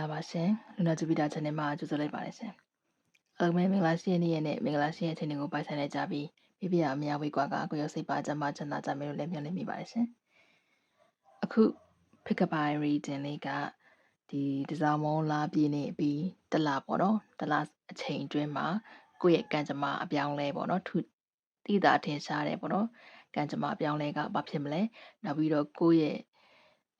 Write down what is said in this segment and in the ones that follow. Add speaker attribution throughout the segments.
Speaker 1: လာပါရှင်လူနာဂျူပီတာ channel မှာကြိုဆိုလိုက်ပါတယ်ရှင်အားလုံးပဲမင်္ဂလာရှိတဲ့နေ့ရက်နဲ့မင်္ဂလာရှိတဲ့အချိန်တွေကိုပိုင်ဆိုင်နေကြပြီးပြပြအများဝေးကွာကကိုရောစိတ်ပါကြမ်းမချမ်းသာကြမယ်လို့လည်းမျှော်လင့်မိပါတယ်ရှင်အခု pick up by reading လေးကဒီတစားမုံလာပြည့်နေပြီးတလပေါ့နော်တလအချိန်အတွင်းမှာကိုယ့်ရဲ့ကံကြမ္မာအပြောင်းလဲပေါ့နော်ထူတိတာထင်ရှားတယ်ပေါ့နော်ကံကြမ္မာအပြောင်းလဲကဘာဖြစ်မလဲနောက်ပြီးတော့ကိုယ့်ရဲ့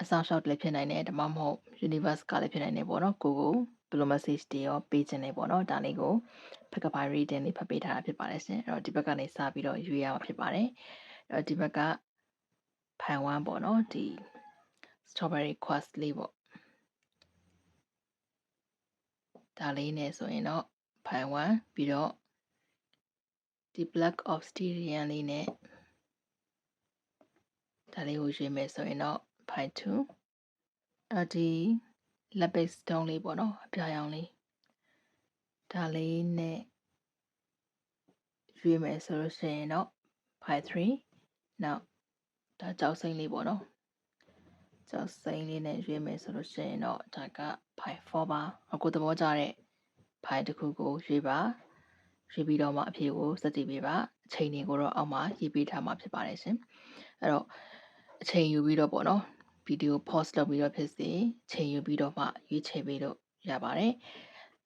Speaker 1: အဆောင်ရှောက်လည်းဖြစ်နိုင်တယ်ဒါမှမဟုတ် universe ကလည်းဖြစ်နိုင်တယ်ပေါ့နော်ကိုကိုဘယ်လို message တွေရောပေးခြင်းလဲပေါ့နော်ဒါလေးကို pick up by reading လေးဖတ်ပေးထားတာဖြစ်ပါတယ်ရှင်အဲ့တော့ဒီဘက်ကနေစပြီးတော့ရွေးရမှာဖြစ်ပါတယ်အဲ့တော့ဒီဘက်ကဖန်ဝမ်းပေါ့နော်ဒီ strawberry quest လေးပေါ့ဒါလေးနဲ့ဆိုရင်တော့ဖန်ဝမ်းပြီးတော့ဒီ black obsidian လေးနဲ့ဒါလေးကိုရွေးမယ်ဆိုရင်တော့ pi 2အဲ့ဒီ lapis stone လေးပေါ့နော်အပြာရောင်လေးဒါလေးနဲ့ရွေးမယ်ဆိုလို့ရှိရင်တော့ pi 3နောက်ဒါကြောက်စိမ့်လေးပေါ့နော်ကြောက်စိမ့်လေးနဲ့ရွေးမယ်ဆိုလို့ရှိရင်တော့ဒါက pi 4ပါအခုသဘောကျတဲ့ pi တစ်ခုကိုရွေးပါရွေးပြီးတော့မှအဖြေကိုစက်တည်ပေးပါအချိန်တွေကိုတော့အောက်မှာရေးပေးထားမှာဖြစ်ပါတယ်ရှင်အဲ့တော့အချိန်ယူပြီးတော့ပေါ့နော်ဗီ ဒီယို pause လုပ်ပြီးတော့ဖြစ်စေချိန်ယူပြီးတော့မှရွေးချယ်ပြီးတော့ရပါတယ်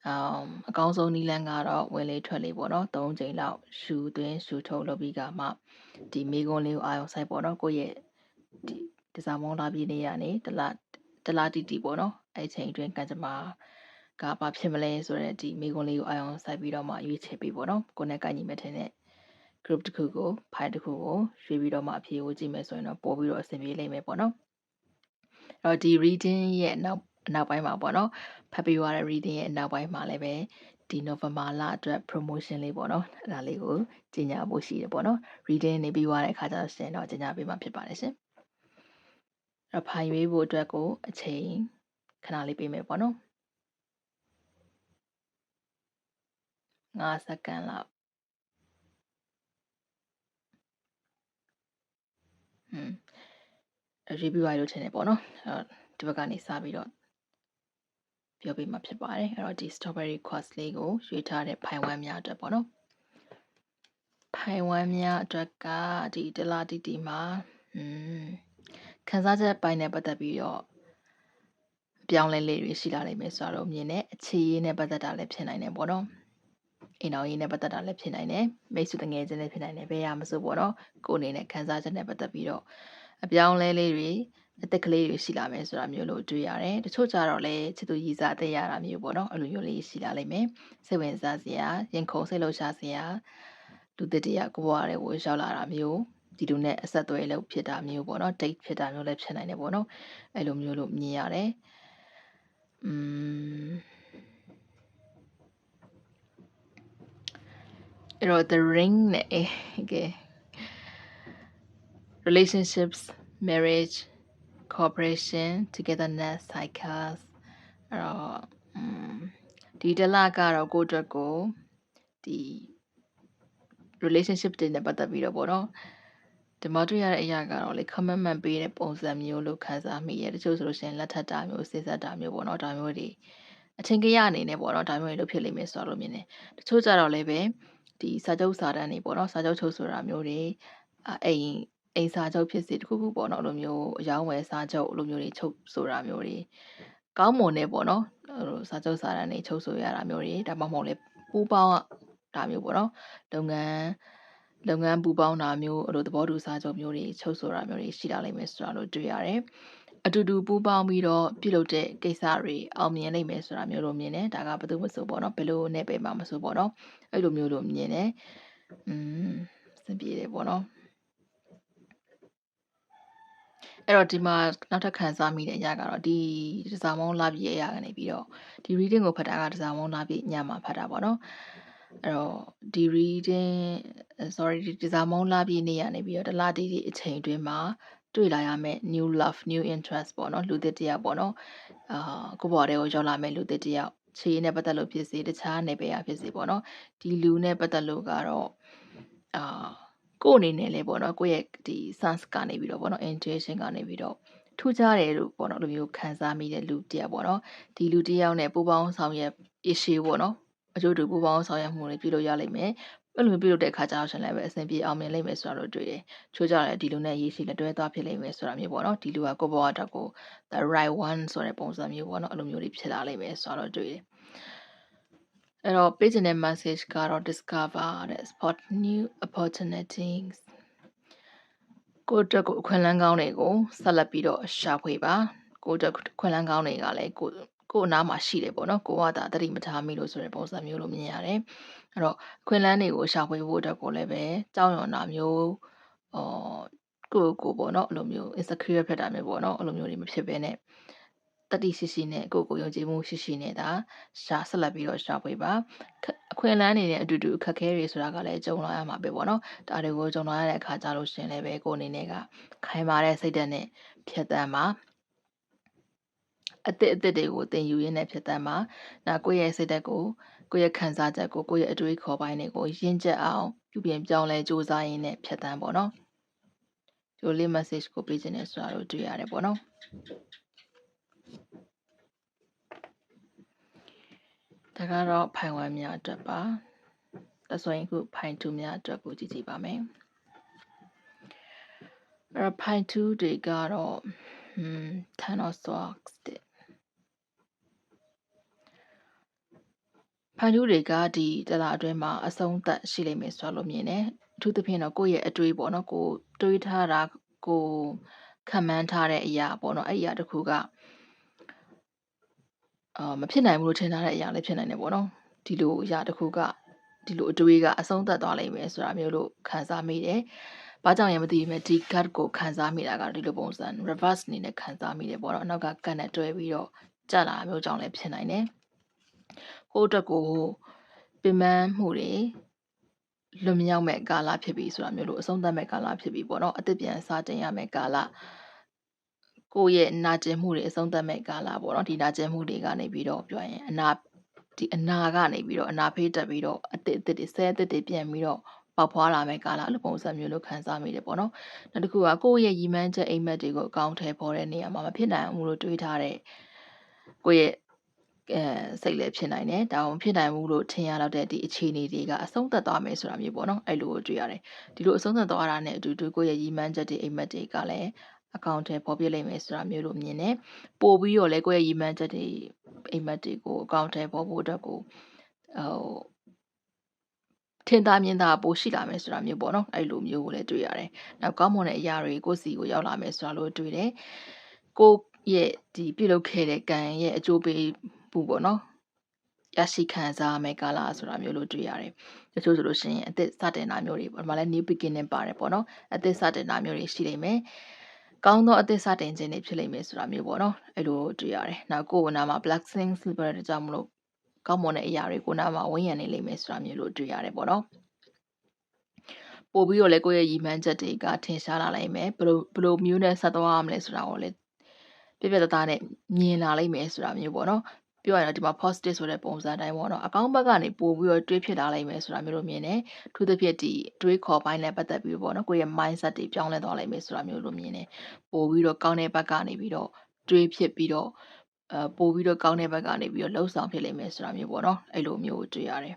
Speaker 1: အမ်အကောင်းဆုံးနည်းလမ်းကတော့ဝင်လေထွက်လေပေါ့နော်၃ချိန်လောက်ရှူသွင်းရှူထုတ်လုပ်ပြီးကမှဒီမိကွန်းလေးကိုအာရုံစိုက်ပေါ့နော်ကိုယ့်ရဲ့ဒီဒီဇာမောင်းလာပြီးနေရနေတလားတလားတီတီပေါ့နော်အဲ့ချိန်အတွင်းကံကြမ္မာကဘာဖြစ်မလဲဆိုတော့ဒီမိကွန်းလေးကိုအာရုံစိုက်ပြီးတော့မှရွေးချယ်ပြီးပေါ့နော်ကိုယ်နဲ့ကိုက်ညီမဲ့ထင်တဲ့ group တစ်ခုကို file တစ်ခုကိုရွေးပြီးတော့မှအဖြေကိုကြည့်မယ်ဆိုရင်တော့ပို့ပြီးတော့အဆင်ပြေလိမ့်မယ်ပေါ့နော်အဲ့ တော့ဒီ reading ရဲ့နောက်နောက်ပိုင်းမှာပေါ့နော်ဖတ်ပြီးရတဲ့ reading ရဲ့နောက်ပိုင်းမှာလည်းပဲဒီ November လအတွက် promotion လေးပေါ့နော်အဲ့ဒါလေးကိုကြီးညာဖို့ရှိတယ်ပေါ့နော် reading နေပြီးသွားတဲ့အခါကျတော့ရှင်တော့ကြီးညာပေးမှာဖြစ်ပါတယ်ရှင်အဲ့တော့ဖိုင်ရွေးဖို့အတွက်ကိုအချိန်ခဏလေးပေးမယ်ပေါ့နော်5စက္ကန့်လောက်อืม review ရလို့ထင်တယ်ပေါ့နော်အဲ့ဒီဘက်ကနေစပြီးတော့ပြောပေးမှာဖြစ်ပါတယ်အဲ့တော့ဒီ strawberry quartz လေးကိုရွေးထားတဲ့ဖိုင်ဝမ်းများအတွက်ပေါ့နော်ဖိုင်ဝမ်းများအတွက်ကဒီဒလာတီတီမှာอืมခန်းစားချက်ပိုင်းနဲ့ပတ်သက်ပြီးတော့ပြောင်းလဲလေးတွေရှိလာနိုင်မယ်ဆိုတော့မြင်တဲ့အခြေရေးနဲ့ပတ်သက်တာလည်းဖြစ်နိုင်တယ်ပေါ့နော်အိမ်တော်ရေးနဲ့ပတ်သက်တာလည်းဖြစ်နိုင်တယ်မိတ်ဆွေတငယ်ချင်းလည်းဖြစ်နိုင်တယ်ဘယ်ရမဆိုပေါ့နော်ကိုယ်အနေနဲ့ခန်းစားချက်နဲ့ပတ်သက်ပြီးတော့ အပြောင်းလဲလေးတွေအသက်ကလေးတွေရှိလာမယ်ဆိုတာမျိုးလို့တွေ့ရတယ်တချို့ကြတော့လည်းချစ်သူရည်စားအသက်ရတာမျိုးပေါ့နော်အဲ့လိုမျိုးလေးရှိလာလိမ့်မယ်စိတ်ဝင်စားစရာရင်ခုန်စိတ်လှုပ်ရှားစရာလူတစ်တယောက်ကိုဘွားတဲ့ကိုရောက်လာတာမျိုးဒီလိုနဲ့အဆက်အသွယ်လုပ်ဖြစ်တာမျိုးပေါ့နော် date ဖြစ်တာမျိုးလည်းဖြစ်နိုင်တယ်ပေါ့နော်အဲ့လိုမျိုးလို့မြင်ရတယ်อืมအဲ့တော့ the ring နဲ့ okay relationships marriage cooperation togetherness cycles အဲ့တော့ဒီတလကတော့ကိုယ့်အတွက်ကိုဒီ relationship တွေနဲ့ပတ်သက်ပြီးတော့ပေါ့နော်ဒီမှာတွေ့ရတဲ့အရာကတော့လေ commitment ပေးတဲ့ပုံစံမျိုးလို့ခံစားမိရတချို့ဆိုလို့ရှိရင်လက်ထပ်တာမျိုးစေဆက်တာမျိုးပေါ့နော်ဒါမျိုးတွေအထင်ကြီးအနေနဲ့ပေါ့နော်ဒါမျိုးတွေလုပ်ဖြစ်လိမ့်မယ်ဆိုတော့လို့မြင်တယ်တချို့ကြတော့လည်းပဲဒီစာချုပ်စာတမ်းတွေပေါ့နော်စာချုပ်ချုပ်ဆိုတာမျိုးတွေအိမ် အိမ်စာချုပ်ဖြစ်စေတခုခုပေါ့နော်လိုမျိုးအယောင်းဝယ်စာချုပ်လိုမျိုးတွေချုပ်ဆိုတာမျိုးတွေကောင်းမွန်နေပေါ့နော်ဟိုစာချုပ်စာတမ်းတွေချုပ်ဆိုရတာမျိုးတွေဒါမှမဟုတ်လေပူပေါင်းတာမျိုးပေါ့နော်လုပ်ငန်းလုပ်ငန်းပူပေါင်းတာမျိုးအဲ့လိုသဘောတူစာချုပ်မျိုးတွေချုပ်ဆိုတာမျိုးတွေရှိလာလိမ့်မယ်ဆိုတာလို့တွေ့ရတယ်အတူတူပူးပေါင်းပြီးတော့ပြုလုပ်တဲ့ကိစ္စတွေအောင်မြင်နိုင်မယ်ဆိုတာမျိုးလို့မြင်တယ်ဒါကဘယ်သူမှမဆိုပေါ့နော်ဘယ်လိုနဲ့ပဲမှမဆိုပေါ့နော်အဲ့လိုမျိုးလို့မြင်တယ်อืมစင်ပြေတယ်ပေါ့နော် အဲ့တော့ဒီမှာနောက်ထပ်ခံစားမိတဲ့အရာကတော့ဒီတစားမောင်းလာပြည့်အရာကနေပြီးတော့ဒီ reading ကိုဖတ်တာကတစားမောင်းလာပြည့်ညမှာဖတ်တာပေါ့နော်အဲ့တော့ဒီ reading sorry ဒီတစားမောင်းလာပြည့်နေရနေပြီးတော့တလားတီးတီအချိန်အတွင်းမှာတွေ့လာရမယ့် new love new interest ပေါ့နော်လူသစ်တယောက်ပေါ့နော်အာကိုဘော်တဲ့ကိုရောက်လာမယ့်လူသစ်တယောက်ခြေနဲ့ပတ်သက်လို့ဖြစ်စေတခြားနယ်ပယ်ရဖြစ်စေပေါ့နော်ဒီလူနဲ့ပတ်သက်လို့ကတော့အာ ကို့အနေနဲ့လည်းပေါ့နော်ကိုယ့်ရဲ့ဒီ sense ကနေပြီးတော့ပေါ့နော် intuition ကနေပြီးတော့ထူးခြားတယ်လို့ပေါ့နော်အဲ့လိုမျိုးခံစားမိတဲ့လူတစ်ယောက်ပေါ့နော်ဒီလူတစ်ယောက်နဲ့ပူပေါင်းဆောင်ရွက် issue ပေါ့နော်အကျိုးတူပူပေါင်းဆောင်ရွက်မှုတွေပြုလုပ်ရလိမ့်မယ်အဲ့လိုမျိုးပြုလုပ်တဲ့အခါကျတော့ရှင်လည်းပဲအဆင်ပြေအောင်မြင်လိမ့်မယ်ဆိုတာတို့တွေ့တယ်ချိုးကြတယ်ဒီလူနဲ့ရေးရှိလက်တွဲသွားဖြစ်လိမ့်မယ်ဆိုတာမျိုးပေါ့နော်ဒီလူကကိုဘဝအတွက်ကို the right one ဆိုတဲ့ပုံစံမျိုးပေါ့နော်အဲ့လိုမျိုးတွေဖြစ်လာလိမ့်မယ်ဆိုတာတော့တွေ့တယ် အဲ့တော့ page နဲ့ message ကတော့ discover တဲ့ spot new opportunities ကိုယ့်အတွက်ကိုအခွင့်အလမ်းကောင်းတွေကိုဆက်လက်ပြီးတော့ရှာဖွေပါကိုယ့်အတွက်အခွင့်အလမ်းကောင်းတွေကလည်းကိုကိုယ်အနားမှာရှိတယ်ပေါ့နော်ကိုကဒါတတိမထားမိလို့ဆိုတဲ့ပုံစံမျိုးလို့မြင်ရတယ်အဲ့တော့အခွင့်အလမ်းတွေကိုရှာဖွေဖို့အတွက်ကိုလည်းပဲကြောက်ရွံ့တာမျိုးအော်ကိုကိုပေါ့နော်အဲ့လိုမျိုး insecure ဖြစ်တာမျိုးပေါ့နော်အဲ့လိုမျိုးတွေမဖြစ်ဘဲနဲ့ တတိရှိရှိနဲ့ကိုကိုယုံကြည်မှုရှိရှိနဲ့ဒါရှာဆက်လက်ပြီးတော့ရှာဖွေပါအခွင့်အလမ်းတွေနဲ့အတူတူအခက်အခဲတွေဆိုတာကလည်းကြုံလာရမှာပဲပေါ့နော်ဒါတွေကိုကြုံလာရတဲ့အခါကြလို့ရှင်လည်းပဲကိုအနေနဲ့ကခိုင်မာတဲ့စိတ်ဓာတ်နဲ့ဖြတ်တန်းပါအစ်စ်အစ်စ်တွေကိုသင်ယူရင်းနဲ့ဖြတ်တန်းပါဒါကိုယ့်ရဲ့စိတ်ဓာတ်ကိုကိုယ့်ရဲ့ခံစားချက်ကိုကိုယ့်ရဲ့အတွေးခေါ်ပိုင်းတွေကိုရင့်ကျက်အောင်ပြုပြင်ပြောင်းလဲစူးစမ်းရင်းနဲ့ဖြတ်တန်းပေါ့နော်ဒီလေး message ကိုပေးခြင်းနဲ့ဆိုတာတို့တွေ့ရတယ်ပေါ့နော် ဒါကတော့ဖိုင်ဝမ်များအတွက်ပါဒါဆိုရင်အခုဖိုင်2များအတွက်ကိုကြည့်ကြည့်ပါမယ်အဲ့တော့ဖိုင်2တွေကတော့ hmm ten of swords တဲ့ဖိုင်2တွေကဒီတလားအတွင်းမှာအဆုံးသက်ရှိလိမ့်မယ်ဆိုလို့မြင်တယ်အထူးသဖြင့်တော့ကိုယ့်ရဲ့အတွေးပေါ့နော်ကိုတွေးထားတာကိုခံမှန်းထားတဲ့အရာပေါ့နော်အဲ့ဒီအရာတစ်ခုက အာမဖြစ်နိုင်ဘူးလို့ထင်ထားတဲ့အရာလည်းဖြစ်နိုင်တယ်ပေါ့နော်ဒီလိုအရာတစ်ခုကဒီလိုအတွေးကအဆုံးသတ်သွားလိမ့်မယ်ဆိုတာမျိုးလို့ခံစားမိတယ်။ဘာကြောင့်ရမသိဘူးမဲ့ဒီ card ကိုခံစားမိတာကဒီလိုပုံစံ reverse အနေနဲ့ခံစားမိတယ်ပေါ့နော်။နောက်က card နဲ့တွဲပြီးတော့ကြလာမျိုးကြောင့်လည်းဖြစ်နိုင်တယ်။ကိုယ့်အတွက်ကိုပင်ပန်းမှုတွေလွန်မြောက်မဲ့ကာလဖြစ်ပြီဆိုတာမျိုးလို့အဆုံးသတ်မဲ့ကာလဖြစ်ပြီပေါ့နော်။အသစ်ပြန်စတင်ရမဲ့ကာလ ကိုယ့်ရဲ့နာကျင်မှုတွေအဆုံးသတ်မဲ့ကာလပေါ့နော်ဒီနာကျင်မှုတွေကနေပြီးတော့ပြောရင်အနာဒီအနာကနေပြီးတော့အနာဖေးတက်ပြီးတော့အသစ်အသစ်တွေဆဲအသစ်တွေပြန်ပြီးတော့ပေါက်ဖွာလာမဲ့ကာလအဲ့လိုပုံစံမျိုးလို့ခံစားမိတယ်ပေါ့နော်နောက်တစ်ခုကကိုယ့်ရဲ့ရီမန်းချက်အိမ်မက်တွေကိုအကောင့်ထဲပေါ်တဲ့နေရာမှာမဖြစ်နိုင်ဘူးလို့တွေးထားတဲ့ကိုယ့်ရဲ့အဲစိတ်လည်းဖြစ်နိုင်တယ်ဒါအောင်ဖြစ်နိုင်ဘူးလို့ထင်ရတော့တဲ့ဒီအခြေအနေတွေကအဆုံးသတ်သွားမယ်ဆိုတာမျိုးပေါ့နော်အဲ့လိုကိုတွေ့ရတယ်ဒီလိုအဆုံးသတ်သွားတာနဲ့အတူတူကိုယ့်ရဲ့ရီမန်းချက်တွေအိမ်မက်တွေကလည်း အကောင့်ထဲပေါ်ပြလိုက်မယ်ဆိုတာမျိုးလို့မြင်တယ်ပို့ပြီးတော့လဲကိုယ့်ရဲ့ရီမန်းချက်တွေအိမ်မက်တွေကိုအကောင့်ထဲပေါ်ဖို့အတွက်ကိုဟိုထင်သာမြင်သာပိုရှိလာမယ်ဆိုတာမျိုးပေါ့နော်အဲ့လိုမျိုးကိုလည်းတွေ့ရတယ်။နောက်ကောင်းမွန်တဲ့အရာတွေကိုစီကိုရောက်လာမယ်ဆိုတာလို့တွေ့တယ်။ကိုရဲ့ဒီပြုလုပ်ခဲ့တဲ့ကံရဲ့အကျိုးပေးမှုပေါ့နော်။ရရှိခံစားမယ်ကာလဆိုတာမျိုးလို့တွေ့ရတယ်။တချို့ဆိုလို့ရှိရင်အသက်စတင်တာမျိုးတွေပေါ့။ဒီမှာလည်း new beginning ပါတယ်ပေါ့နော်။အသက်စတင်တာမျိုးတွေရှိနေမယ်။ ကောင်းသောအသက်စတင်ခြင်းတွေဖြစ်လိမ့်မယ်ဆိုတာမျိုးပေါ့နော်။အဲ့လိုတွေ့ရတယ်။နောက်ကိုယ်ဝနာမှာ black sing silver တဲ့ကြောင့်မလို့ကောင်းမွန်တဲ့အရာတွေကိုနားမှာဝန်းရံနေလိမ့်မယ်ဆိုတာမျိုးလို့တွေ့ရတယ်ပေါ့နော်ပို့ပြီးတော့လည်းကိုယ့်ရဲ့ရည်မှန်းချက်တွေကထင်ရှားလာနိုင်မယ်ဘယ်လိုဘယ်လိုမျိုးနဲ့ဆက်သွားရမလဲဆိုတာကိုလည်းပြပြတသားနဲ့မြင်လာလိမ့်မယ်ဆိုတာမျိုးပေါ့နော် ပြောရရင်ဒီမှာ positive ဆိုတဲ့ပုံစံတိုင်းပေါ့နော်အကောင့်ဘက်ကနေပို့ပြီးတော့တွေးဖြစ်လာလိမ့်မယ်ဆိုတာမျိုးလို့မြင်တယ်ထူးသဖြင့်ဒီတွေးခေါ်ပိုင်းနဲ့ပတ်သက်ပြီးပေါ့နော်ကိုယ့်ရဲ့ mindset တွေပြောင်းလဲသွားလိမ့်မယ်ဆိုတာမျိုးလို့မြင်တယ်ပို့ပြီးတော့ကောင်းတဲ့ဘက်ကနေပြီးတော့တွေးဖြစ်ပြီးတော့အဲပို့ပြီးတော့ကောင်းတဲ့ဘက်ကနေပြီးတော့လှုပ်ဆောင်ဖြစ်လိမ့်မယ်ဆိုတာမျိုးပေါ့နော်အဲ့လိုမျိုးတွေ့ရတယ်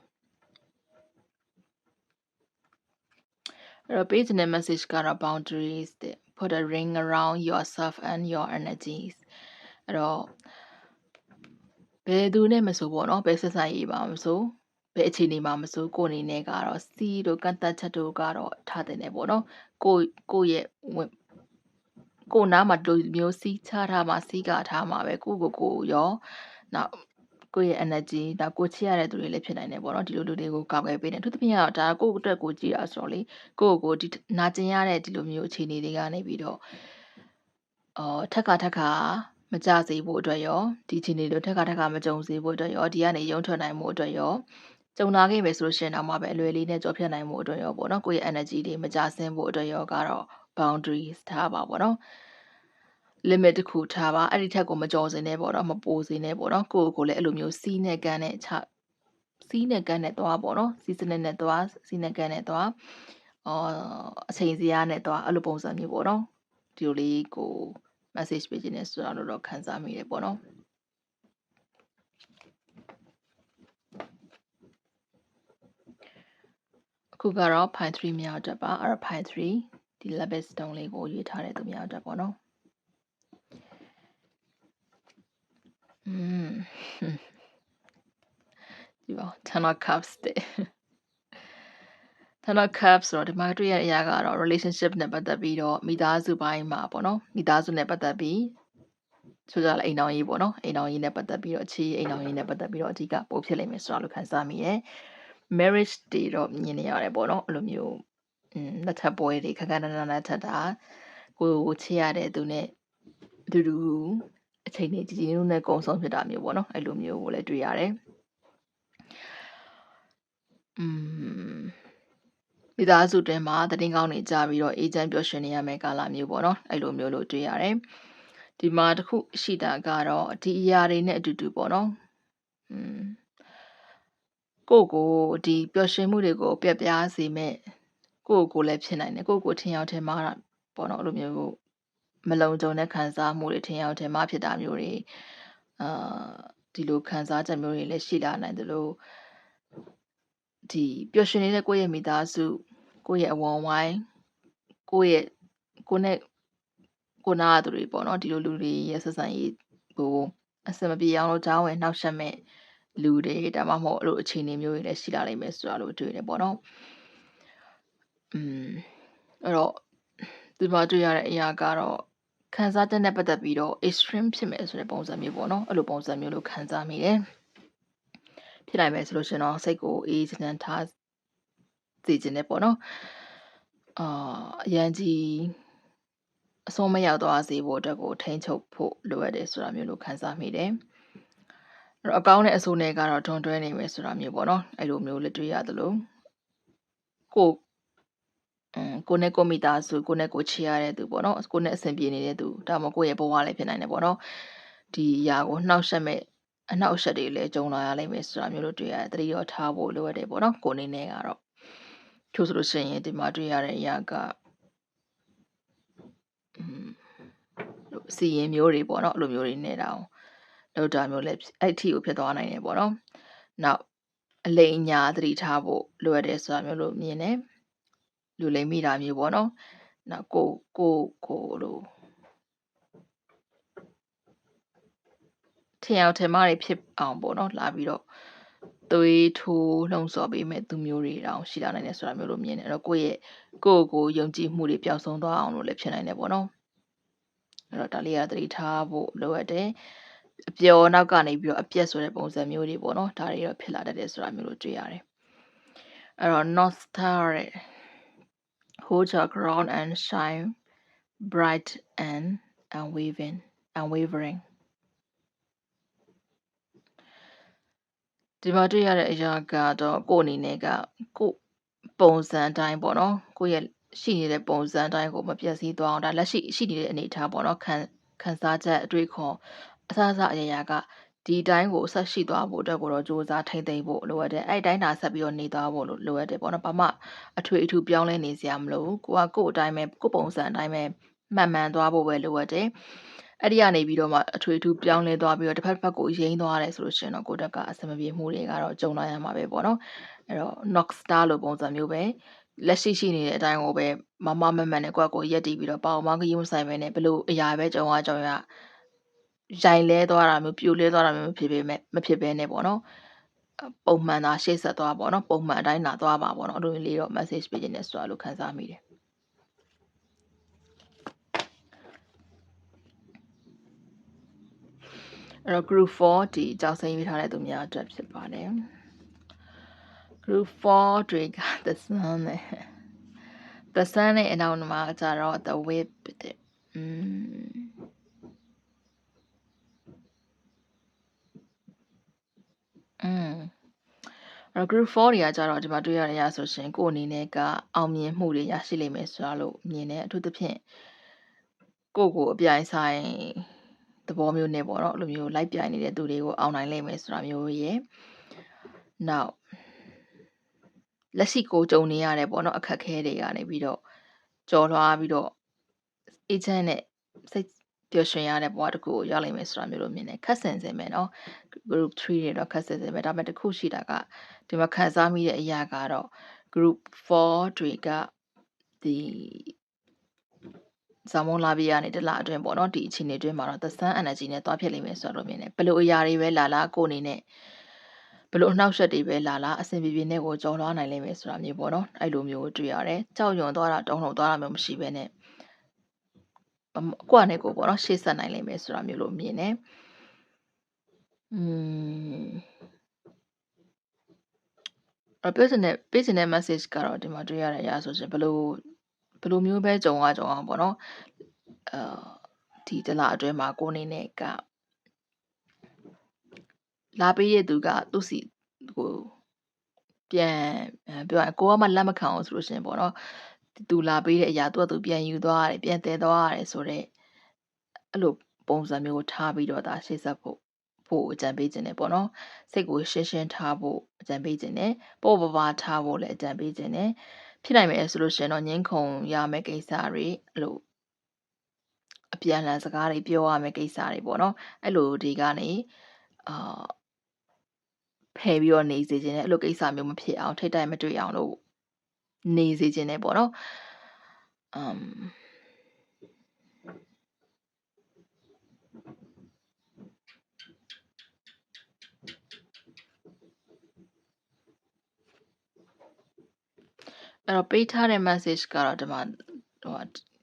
Speaker 1: အဲ့တော့ page နဲ့ message ကတော့ boundaries တဲ့ put a ring around yourself and your energies အဲ့တော့ ဘယ်သူနဲ့မဆိုပေါ့နော်ဘယ်ဆက်ဆံရေးပါမဆိုဘယ်အခြေအနေမှာမဆိုကိုယ်အနေနဲ့ကတော့စီးတို့ကန့်သက်ချက်တို့ကတော့ထားတဲ့နေပေါ့နော်ကိုကိုရဲ့ကိုနားမှာဒီလိုမျိုးစီးချထားမှာစီးကထားမှာပဲကိုကိုကိုရောနောက်ကိုယ့်ရဲ့ energy ဒါကိုချစ်ရတဲ့သူတွေလည်းဖြစ်နိုင်တယ်ပေါ့နော်ဒီလိုလူတွေကိုကောက်ွယ်ပေးတယ်သူသဖြင့်ကတော့ဒါကိုယ့်အတွက်ကိုကြည့်ရဆိုတော့လေကိုယ့်ကိုဒီနာကျင်ရတဲ့ဒီလိုမျိုးအခြေအနေတွေကနေပြီးတော့အော်ထက်ခါထက်ခါ မကြစေဖို့အတွက်ရောဒီအခြေအနေတွေထက်ခါထက်ခါမကြုံစေဖို့အတွက်ရောဒီကနေရုံထွက်နိုင်မှုအတွက်ရောကြုံလာခဲ့မယ်ဆိုလို့ရှိရင်တော့မှပဲအလွယ်လေးနဲ့ကြော်ဖြတ်နိုင်မှုအတွက်ရောပေါ့နော်ကိုယ့်ရဲ့ energy တွေမကြဆင်းဖို့အတွက်ရောကတော့ boundaries ထားပါပေါ့နော် limit တစ်ခုထားပါအဲ့ဒီထက်ကိုမကြော်စင်နဲ့ပေါ့နော်မပိုစင်နဲ့ပေါ့နော်ကိုယ့်ကိုယ်လည်းအဲ့လိုမျိုးစီးနဲ့ကန်းနဲ့ချစီးနဲ့ကန်းနဲ့သွားပေါ့နော်စီးစနစ်နဲ့သွားစီးနဲ့ကန်းနဲ့သွားအော်အချိန်စရာနဲ့သွားအဲ့လိုပုံစံမျိုးပေါ့နော်ဒီလိုလေးကိုမ message ပေးခြင်းနဲ့ဆိုတာလို့တော့ခံစားမိတယ်ပေါ့နော်အခုကတော့ Pi 3မြောက်အတွက်ပါအဲ့တော့ Pi 3ဒီ level stone လေးကိုရွေးထားတဲ့သူမြောက်အတွက်ပေါ့နော်อืมဒီပါ ten of cups တဲ့ ten of cups ဆိုတော့ဒီမှာတွေ့ရတဲ့အရာကတော့ relationship နဲ့ပတ်သက်ပြီးတော့မိသားစုပိုင်းမှာပေါ့နော်မိသားစုနဲ့ပတ်သက်ပြီးဆိုကြလားအိမ်တော်ကြီးပေါ့နော်အိမ်တော်ကြီးနဲ့ပတ်သက်ပြီးတော့အခြေအိမ်တော်ကြီးနဲ့ပတ်သက်ပြီးတော့အဓိကပို့ဖြစ်လိမ့်မယ်ဆိုတာလို့ခန်းစားမိတယ် marriage တွေတော့မြင်နေရတယ်ပေါ့နော်အဲ့လိုမျိုးอืมလက်ထပ်ပွဲတွေခက်ခက်နနလက်ထပ်တာကိုကိုချစ်ရတဲ့သူနဲ့အတူတူအချိန်တွေကြည်ကြည်နူးနဲ့ကုံဆုံးဖြစ်တာမျိုးပေါ့နော်အဲ့လိုမျိုးကိုလည်းတွေ့ရတယ်อืม မိသားစုတွင်မှာတည်င်းကောင်းနေကြပြီးတော့အေဂျင့်ပျော်ရွှင်နေရမယ့်ကာလမျိုးပေါ့နော်အဲ့လိုမျိုးလို့တွေ့ရတယ်ဒီမှာတခုရှိတာကတော့ဒီအရာတွေနဲ့အတူတူပေါ့နော်อืมကိုကိုဒီပျော်ရွှင်မှုတွေကိုပြက်ပြားစေမဲ့ကိုကိုလည်းဖြစ်နိုင်တယ်ကိုကိုထင်ရောက်ထင်မှားတာပေါ့နော်အဲ့လိုမျိုးမလုံခြုံတဲ့ခံစားမှုတွေထင်ရောက်ထင်မှားဖြစ်တာမျိုးတွေအာဒီလိုခံစားချက်မျိုးတွေလည်းရှိလာနိုင်တယ်လို့ ဒီပျော်ရွှင်နေတဲ့ကိုယ့်ရဲ့မိသားစုကိုယ့်ရဲ့အဝန်းဝိုင်းကိုယ့်ရဲ့ကိုနဲ့ကိုနာသူတွေပေါ့နော်ဒီလိုလူတွေရဲ့ဆက်ဆံရေးကိုအစမပြေအောင်လို့ကြောင်းဝင်နှောက်ယှက်မဲ့လူတွေဒါမှမဟုတ်အဲ့လိုအခြေအနေမျိုးတွေလည်းရှိလာနိုင်မယ်ဆိုတာလို့တွေ့တယ်ပေါ့နော်อืมအဲ့တော့ဒီမှာတွေ့ရတဲ့အရာကတော့ခံစားတဲ့နဲ့ပတ်သက်ပြီးတော့ extreme ဖြစ်မယ်ဆိုတဲ့ပုံစံမျိုးပေါ့နော်အဲ့လိုပုံစံမျိုးလို့ခံစားမိတယ် ဖြစ်နိုင်မယ်ဆိုလို့ရှင်တော့စိတ်ကိုအေးချမ်းထားစေခြင်းနဲ့ပေါ့နော်အာအရန်ကြီးအဆုံးမရောက်သွားစေဖို့အတွက်ကိုထိန်းချုပ်ဖို့လိုအပ်တယ်ဆိုတာမျိုးလို့ခံစားမိတယ်အဲ့တော့အကောင်းနဲ့အဆိုးနဲ့ကတော့ထွန်တွဲနေမယ်ဆိုတာမျိုးပေါ့နော်အဲ့လိုမျိုးလက်တွေ့ရသလိုကိုအင်းကိုနဲ့ကိုမိသားစုကိုနဲ့ကိုချီရတဲ့သူပေါ့နော်ကိုနဲ့အဆင်ပြေနေတဲ့သူဒါမှမဟုတ်ကိုရဲ့ဘဝလည်းဖြစ်နိုင်တယ်ပေါ့နော်ဒီຢာကိုနှောက်ယှက်မဲ့ အနှောက်အယှက်တွေလည်းကြုံလာရလိမ့်မယ်ဆိုတာမျိုးလို့တွေ့ရတယ်တတိယထားဖို့လိုအပ်တယ်ပေါ့နော်ကိုနေနဲ့ကတော့ချို့ဆိုလို့ရှိရင်ဒီမှာတွေ့ရတဲ့အရာကอืมစီရင်မျိုးတွေပေါ့နော်အဲ့လိုမျိုးတွေနဲ့တောင်လောက်တာမျိုးလည်းအဲ့ထီကိုဖြစ်သွားနိုင်တယ်ပေါ့နော်နောက်အလိမ်ညာသတိထားဖို့လိုအပ်တယ်ဆိုတာမျိုးလို့မြင်တယ်လူလိမ်မိတာမျိုးပေါ့နော်နောက်ကိုကိုကိုလို့ ထင်အောင်ထင်မှားတွေဖြစ်အောင်ပေါ့နော်လာပြီးတော့သွေးထိုးလှုံ့ဆော်ပေးမဲ့သူမျိုးတွေတောင်ရှိလာနိုင်တယ်ဆိုတာမျိုးလို့မြင်တယ်အဲ့တော့ကိုယ့်ရဲ့ကိုယ့်ကိုယုံကြည်မှုတွေပျောက်ဆုံးသွားအောင်လို့လည်းဖြစ်နိုင်တယ်ပေါ့နော်အဲ့တော့ဒါလေးကသတိထားဖို့လိုအပ်တယ်အပျော်နောက်ကနေပြီးတော့အပြက်ဆိုတဲ့ပုံစံမျိုးတွေပေါ့နော်ဒါတွေတော့ဖြစ်လာတတ်တယ်ဆိုတာမျိုးလို့တွေ့ရတယ်အဲ့တော့ north star ရဲ့ hold your ground and shine bright and unwavering unwavering ဒီမှာတွေ့ရတဲ့အရာကတော့ကိုယ့်အနေနဲ့ကကိုယ့်ပုံစံတိုင်းပေါ့နော်ကိုယ့်ရဲ့ရှိနေတဲ့ပုံစံတိုင်းကိုမပြည့်စည်သွားအောင်ဒါလက်ရှိရှိနေတဲ့အနေအထားပေါ့နော်ခံခံစားချက်အတွေ့အခေါ်အစအစအရာရာကဒီတိုင်းကိုဆက်ရှိသွားဖို့အတွက်ကိုတော့စူးစမ်းထိမ့်သိမ့်ဖို့လိုအပ်တယ်အဲ့တိုင်းသာဆက်ပြီးတော့နေသွားဖို့လိုအပ်တယ်ပေါ့နော်ဘာမှအထွေအထူးပြောင်းလဲနေစရာမလိုဘူးကိုကကို့အတိုင်းပဲကို့ပုံစံအတိုင်းပဲမှန်မှန်သွားဖို့ပဲလိုအပ်တယ် အဲ့ဒီကနေပြီးတော့မှအထွေအထူးပြောင်းလဲသွားပြီးတော့တစ်ဖက်တစ်ဖက်ကိုရိမ့်သွားတယ်ဆိုလို့ရှိရင်တော့ကိုတက်ကအစမပြေမှုတွေကတော့ကြုံလာရမှာပဲပေါ့နော်အဲ့တော့ knock star လို့ပုံစံမျိုးပဲလက်ရှိရှိနေတဲ့အတိုင်းကိုပဲမမမမှန်နဲ့ကိုယ့်ကိုရက်တည်ပြီးတော့ပေါ့မောင်းကကြီးမဆိုင်ပဲနဲ့ဘလို့အရာပဲကြုံရကြုံရရိုင်လဲသွားတာမျိုးပြိုလဲသွားတာမျိုးမဖြစ်ပေမဲ့မဖြစ်ပဲနဲ့ပေါ့နော်ပုံမှန်သာရှေ့ဆက်သွားပေါ့နော်ပုံမှန်အတိုင်းသာသွားပါပေါ့နော်အဲ့လိုလေးတော့ message ပေးခြင်းနဲ့ဆိုတာလို့ခံစားမိတယ် အဲ့တော့ group 4ဒီကြောက်စိမ့်ရေးထားတဲ့သူများအတွက်ဖြစ်ပါတယ် group 4တွေက the sun နဲ့ the sun နဲ့အနောက်မှာကျတော့ the whip တဲ့อืมอืมအဲ့ group 4တွေကကြတော့ဒီမှာတွေ့ရတဲ့အရာဆိုရှင်ကိုယ်အနေနဲ့ကအောင်မြင်မှုတွေရရှိလိမ့်မယ်ဆိုတာလို့မြင်တယ်အထူးသဖြင့်ကိုယ့်ကိုအပြိုင်ဆိုင် သဘောမျိုးနဲ့ပေါ့နော်အဲ့လိုမျိုးလိုက်ပြိုင်နေတဲ့သူတွေကိုအောင်နိုင်လိမ့်မယ်ဆိုတာမျိုးရယ်နောက်လက်ရှိကိုကြုံနေရတဲ့ပေါ့နော်အခက်ခဲတွေကနေပြီးတော့ကြော်လွှားပြီးတော့ agent နဲ့စိတ် ပျော်ရွှင်ရတဲ့ဘဝတစ်ခုကိုရောက်လိမ့်မယ်ဆိုတာမျိုးလို့မြင်တယ်ခက်ဆင်စင်ပဲเนาะ group 3တွေတော့ခက်ဆင်စင်ပဲဒါပေမဲ့တစ်ခုရှိတာကဒီမှာခံစားမိတဲ့အရာကတော့ group 4တွေကဒီ ဇာမုံလာပြီးရနေတလအတွင်းပေါ့နော်ဒီအချိန်အတွင်းမှာတော့ the sun energy နဲ့တွားဖြစ်လိမ့်မယ်ဆိုတော့မြင်တယ်ဘယ်လိုအရာတွေပဲလာလာကိုအနေနဲ့ဘယ်လိုအနှောက်အယှက်တွေပဲလာလာအဆင်ပြေပြေနဲ့ကိုကြော်လွှားနိုင်လိမ့်မယ်ဆိုတာမျိုးပေါ့နော်အဲ့လိုမျိုးတွေ့ရတယ်ကြောက်ရွံ့သွားတာတုံ့လုံသွားတာမျိုးမရှိဘဲနဲ့ကိုယ့်အနေကိုပေါ့နော်ရှေ့ဆက်နိုင်လိမ့်မယ်ဆိုတာမျိုးလို့မြင်တယ်อืมအပေးစတဲ့ပေးစတဲ့ message ကတော့ဒီမှာတွေ့ရတဲ့အရာဆိုရင်ဘယ်လို ဘယ်လိုမျိုးပဲကြုံရကြုံအောင်ပေါ့နော်အာဒီတလအတွင်းမှာကိုအနေနဲ့ကလာပေးရသူကသူ့စီဟိုပြန်ပြောရကိုကမှလက်မခံအောင်ဆိုလို့ရှိရင်ပေါ့နော်သူလာပေးတဲ့အရာသူကသူပြန်ယူသွားရတယ်ပြန်တည်သွားရတယ်ဆိုတော့အဲ့လိုပုံစံမျိုးကိုထားပြီးတော့ဒါရှေ့ဆက်ဖို့ဖို့အကြံပေးခြင်းနဲ့ပေါ့နော်စိတ်ကိုရှင်းရှင်းထားဖို့အကြံပေးခြင်းနဲ့ပေါ့ပပထားဖို့လည်းအကြံပေးခြင်းနဲ့ ဖြစ်နိုင်မယ်ဆိုလို့ရှိရင်တော့ငင်းခုန်ရမယ့်ကိစ္စတွေအဲ့လိုအပြန်အလှန်စကားတွေပြောရမယ့်ကိစ္စတွေပေါ့နော်အဲ့လိုဒီကနေအာဖယ်ပြီးတော့နေစေခြင်းနဲ့အဲ့လိုကိစ္စမျိုးမဖြစ်အောင်ထိတ်တိုက်မတွေ့အောင်လို့နေစေခြင်းနဲ့ပေါ့နော်အ အဲ့တော့ပေးထားတဲ့ message ကတော့ဒီမှာဟို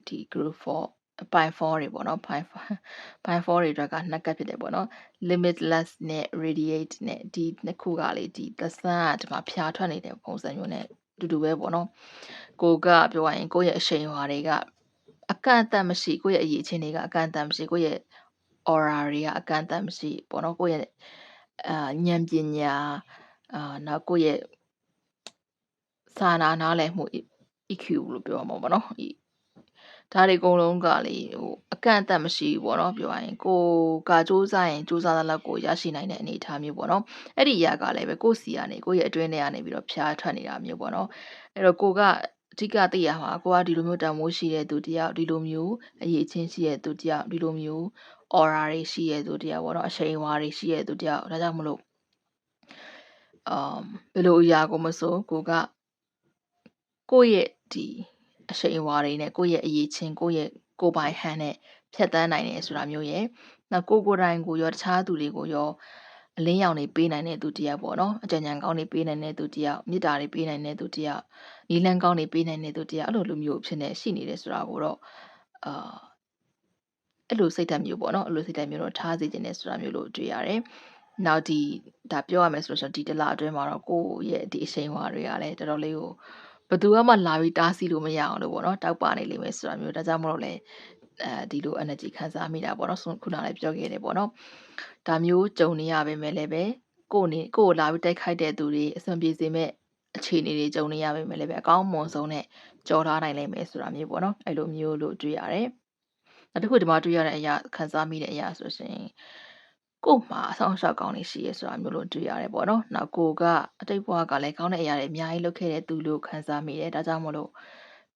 Speaker 1: ဒီ group 4အပိုင်း4တွေပေါ့နော်ပိုင်းပိုင်း4တွေအတွက်ကနှစ်ကပ်ဖြစ်တယ်ပေါ့နော် limitless နဲ့ radiate နဲ့ဒီနှစ်ခုကလေဒီ the sun ကဒီမှာဖြာထွက်နေတဲ့ပုံစံမျိုးနဲ့တူတူပဲပေါ့နော်ကိုကပြောရရင်ကိုယ့်ရဲ့အရှိန်ဟွာတွေကအကန့်အသတ်မရှိကိုယ့်ရဲ့အရေးအချင်းတွေကအကန့်အသတ်မရှိကိုယ့်ရဲ့ aura တွေကအကန့်အသတ်မရှိပေါ့နော်ကိုယ့်ရဲ့အာဉာဏ်ပညာအာနောက်ကိုယ့်ရဲ့ စာနာနားလည်မှု EQ လို့ပြောရမှာပေါ့နော်ဒါတွေအကုန်လုံးကလေဟိုအကန့်အသတ်မရှိဘူးပေါ့နော်ပြောရရင်ကိုကစူးစမ်းရင်စူးစမ်းသလောက်ကိုရရှိနိုင်တဲ့အနေအထားမျိုးပေါ့နော်အဲ့ဒီအရာကလည်းပဲကိုယ့်စီကနေကိုယ့်ရဲ့အတွင်းထဲကနေပြီးတော့ဖြားထွက်နေတာမျိုးပေါ့နော်အဲ့တော့ကိုကအဓိကသိရမှာကိုကဒီလိုမျိုးတန်မိုးရှိတဲ့သူတယောက်ဒီလိုမျိုးအရေးချင်းရှိတဲ့သူတယောက်ဒီလိုမျိုး aura တွေရှိတဲ့သူတယောက်ပေါ့နော်အရှိန်အဝါတွေရှိတဲ့သူတယောက်ဒါကြောင့်မလို့အမ်ဘယ်လိုအရာကိုမဆိုကိုက ကိုယ့်ရဲ့ဒီအရှိန်အဝါတွေနဲ့ကိုယ့်ရဲ့အရေးချင်းကိုယ့်ရဲ့ကိုယ်ပိုင်ဟန်နဲ့ဖြတ်တန်းနိုင်တယ်ဆိုတာမျိုးရဲ့နောက်ကိုကိုယ်တိုင်ကိုရောတခြားသူတွေကိုရောအလင်းရောင်တွေပေးနိုင်တဲ့သူတယောက်ပေါ့နော်အကြံဉာဏ်ကောင်းတွေပေးနိုင်တဲ့သူတယောက်မေတ္တာတွေပေးနိုင်တဲ့သူတယောက်နီလန်းကောင်းတွေပေးနိုင်တဲ့သူတယောက်အဲ့လိုလူမျိုးဖြစ်နေရှိနေတယ်ဆိုတာကိုတော့အာအဲ့လိုစိတ်ဓာတ်မျိုးပေါ့နော်အဲ့လိုစိတ်ဓာတ်မျိုးတော့ထားစေခြင်းနဲ့ဆိုတာမျိုးလို့တွေ့ရတယ်နောက်ဒီဒါပြောရမယ်ဆိုလို့ရှိရင်ဒီတလအတွင်းမှာတော့ကိုယ့်ရဲ့ဒီအရှိန်ဟွာတွေကလည်းတော်တော်လေးကို ဘယ်သူမှလာပြီးတားဆီးလို့မရအောင်လို့ပေါ့နော်တောက်ပနေလိမ့်မယ်ဆိုတာမျိုးဒါကြောင့်မလို့လေအဲဒီလို energy ခံစားမိတာပေါ့နော်ခုနလည်းပြောခဲ့တယ်ပေါ့နော်ဒါမျိုးကြုံနေရပေမဲ့လည်းပဲကိုယ်နေကိုယ်လာပြီးတိုက်ခိုက်တဲ့သူတွေအဆင်ပြေစေမဲ့အခြေအနေတွေကြုံနေရပေမဲ့လည်းပဲအကောင်းမွန်ဆုံးနဲ့ကြော်ထားနိုင်လိမ့်မယ်ဆိုတာမျိုးပေါ့နော်အဲ့လိုမျိုးလို့တွေ့ရတယ်နောက်တစ်ခုဒီမှာတွေ့ရတဲ့အရာခံစားမိတဲ့အရာဆိုရှင် ကို့မှာအဆောင်ရှောက်ကောင်းနေရှိရဆိုတာမျိုးလို့တွေ့ရတယ်ပေါ့နော်။နောက်ကိုကအတိတ်ဘဝကလည်းကောင်းတဲ့အရာတွေအများကြီးလုပ်ခဲ့တဲ့သူလို့ခံစားမိတယ်။ဒါကြောင့်မို့လို့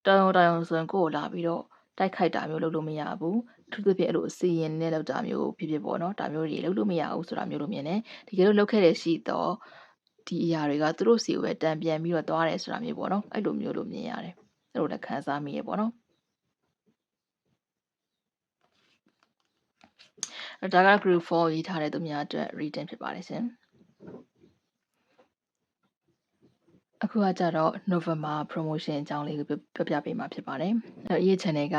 Speaker 1: တောင်တောင်ဆိုရင်ကို့ကိုလာပြီးတော့တိုက်ခိုက်တာမျိုးလုပ်လို့မရဘူး။အထူးသဖြင့်အဲ့လိုအစီရင်နဲ့လောက်တာမျိုးဖြစ်ဖြစ်ပေါ့နော်။ဒါမျိုးတွေလုပ်လို့မရဘူးဆိုတာမျိုးလို့မြင်တယ်။တကယ်လို့လုပ်ခဲ့တဲ့ရှိတော့ဒီအရာတွေကသူတို့စီကိုပဲတံပြန်ပြီးတော့သွားတယ်ဆိုတာမျိုးပေါ့နော်။အဲ့လိုမျိုးလို့မြင်ရတယ်။အဲ့လိုလည်းခံစားမိရပေါ့နော်။ ဒါက group 4ရေးထားတဲ့သူများအတွက် reading ဖြစ်ပါတယ်ရှင်အခုကကြတော့ November promotion အကြောင်းလေးကိုပြောပြပေးမှာဖြစ်ပါတယ်။အဲဒီ channel က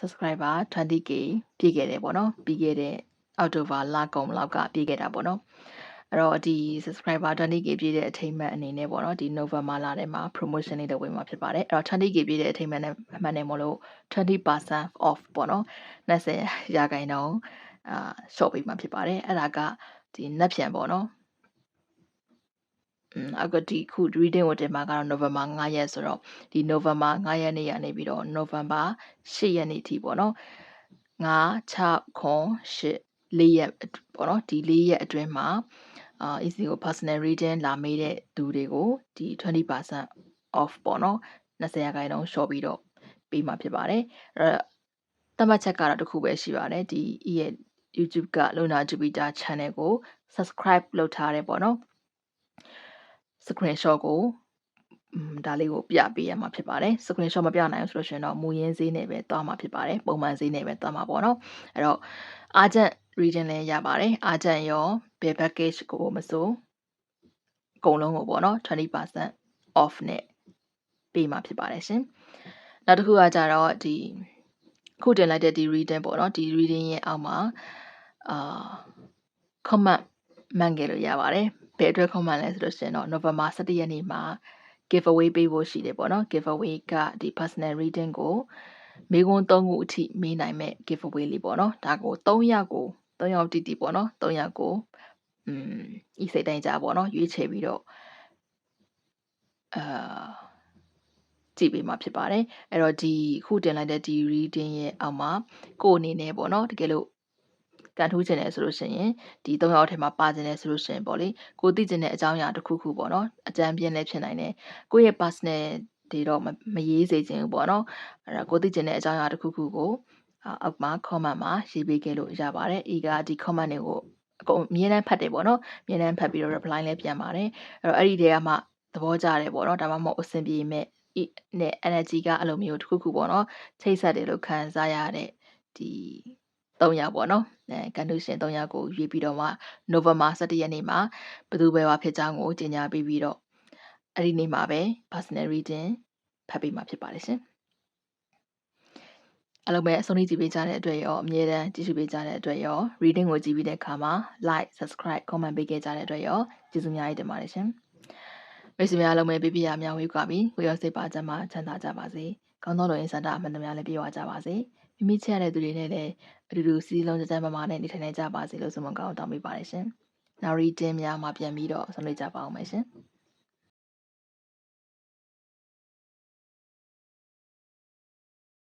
Speaker 1: subscriber 20k ပြည့်ခဲ့တယ်ပေါ့နော်။ပြီးခဲ့တဲ့ October လကုန်လောက်ကပြည့်ခဲ့တာပေါ့နော်။အဲ့တော့ဒီ subscriber 20k ပြည့်တဲ့အထိမ်းအမှတ်အနေနဲ့ပေါ့နော်ဒီ November လထဲမှာ promotion လေးလုပ်ပေးမှာဖြစ်ပါတယ်။အဲ့တော့ 20k ပြည့်တဲ့အထိမ်းအမှတ်နဲ့အမှတ်နဲ့မလို့20% off ပေါ့နော်။20ရာခိုင်နှုန်း အာ short ပေးမှာဖြစ်ပါတယ်အဲ့ဒါကဒီနက်ပြန်ပေါ့နော်อืมအခုဒီခု reading ကိုတင်မှာကတော့ November 9ရက်ဆိုတော့ဒီ November 9ရက်နေ့ကနေပြီးတော့ November 10ရက်နေ့ထိပေါ့နော်9 6 9 8 4ရက်ပေါ့နော်ဒီ4ရက်အတွင်းမှာအာ easy ကို personal reading လာမေးတဲ့သူတွေကိုဒီ20% off ပေါ့နော်20ရာခိုင်နှုန်း short ပြီးတော့ပေးမှာဖြစ်ပါတယ်အဲ့သတ်မှတ်ချက်ကတော့တစ်ခုပဲရှိပါတယ်ဒီဤရဲ့ YouTube က Luna Jupiter Channel ကို subscribe လုပ်ထားတယ်ပေါ့နော် screenshot ကိုอืมဒါလေးကိုပြပေးရမှာဖြစ်ပါတယ် screenshot မပြနိုင်ဘူးဆိုလို့ရှိရင်တော့မူရင်းဈေးနဲ့ပဲသွားမှာဖြစ်ပါတယ်ပုံမှန်ဈေးနဲ့ပဲသွားမှာပေါ့နော်အဲ့တော့ agent region လည်းရပါတယ် agent ရောဘယ် package ကိုမဆိုအကုန်လုံးကိုပေါ့နော်20% off နဲ့ပေးမှာဖြစ်ပါတယ်ရှင်နောက်တစ်ခုကကြတော့ဒီ ခုတင်လိုက်တဲ့ဒီ reading ပေါ့နော်ဒီ reading ရဲ့အောက်မှာအာ comment မှန်ခဲ့လို့ရပါတယ်ဘယ်အတွက် comment လဲဆိုလို့ရှိရင်တော့ November 17ရက်နေ့မှာ giveaway ပေးဖို့ရှိတယ်ပေါ့နော် giveaway ကဒီ personal reading ကိုမေးခွန်း3ခုအထိမေးနိုင်မဲ့ giveaway လေးပေါ့နော်ဒါကို3ရက်ကို3ရက်တိတိပေါ့နော်3ရက်ကိုอืมဤစိတ်တိုင်းကြပေါ့နော်ရွေးချယ်ပြီးတော့အာ ကြည့်ပေးမှာဖြစ်ပါတယ်အဲ့တော့ဒီခုတင်လိုက်တဲ့ဒီ reading ရဲ့အောက်မှာကိုယ်အနေနဲ့ပေါ့နော်တကယ်လို့ကန်ထိုးချင်တယ်ဆိုလို့ရှိရင်ဒီ၃ယောက်ထဲမှာပါချင်တယ်ဆိုလို့ရှိရင်ပေါ့လေကိုသိချင်တဲ့အကြောင်းအရာတစ်ခုခုပေါ့နော်အကြံပြင်းလည်းဖြစ်နိုင်တယ်ကိုယ့်ရဲ့ personal တွေတော့မရေးစေချင်ဘူးပေါ့နော်အဲ့ဒါကိုသိချင်တဲ့အကြောင်းအရာတစ်ခုခုကိုအောက်မှာ comment မှာရေးပေးခဲ့လို့ရပါတယ်ဤကဒီ comment တွေကိုအကုန်အမြဲတမ်းဖတ်တယ်ပေါ့နော်အမြဲတမ်းဖတ်ပြီးတော့ reply လည်းပြန်ပါတယ်အဲ့တော့အဲ့ဒီတည်းကမှသဘောကျတယ်ပေါ့နော်ဒါမှမဟုတ်အဆင်ပြေမဲ့ နဲ့ energy ကအဲ့လိုမျိုးတစ်ခုခုပေါ့နော်ချိတ်ဆက်တယ်လို့ခံစားရတဲ့ဒီ3ယောက်ပေါ့နော်အဲကန်တူရှင်3ယောက်ကိုရွေးပြီးတော့မှ November 17ရက်နေ့မှာဘယ်သူပဲပါဖြစ်ကြောင်းကိုကြေညာပေးပြီးတော့အဲ့ဒီနေ့မှာပဲ personal reading ဖတ်ပေးမှာဖြစ်ပါတယ်ရှင်အလုံးပဲအဆုံးထိကြည့်ပေးကြတဲ့အတွက်ရောအမြဲတမ်းကြည့်ရှုပေးကြတဲ့အတွက်ရော reading ကိုကြည့်ပြီးတဲ့အခါမှာ like subscribe comment ပေးခဲ့ကြတဲ့အတွက်ရောကျေးဇူးများကြီးတင်ပါတယ်ရှင် မိတ်ဆွေများအလုံးပဲပြပြရများဝေးကြပြီကိုရောစိတ်ပါကြမှာချမ်းသာကြပါစေကောင်းသောလူရင်းစန္ဒအမှန်တများလည်းပြေဝကြပါစေမိမိချရတဲ့သူတွေနဲ့လည်းအတူတူစီးလုံးကြကြမမနဲ့နေထိုင်နေကြပါစေလို့ဆုမကောင်းတောင်းပေးပါတယ်ရှင်။ Now reading များမှာပြန်ပြီးတော့ဆွေးနွေးကြပါအောင်မယ်ရှင်။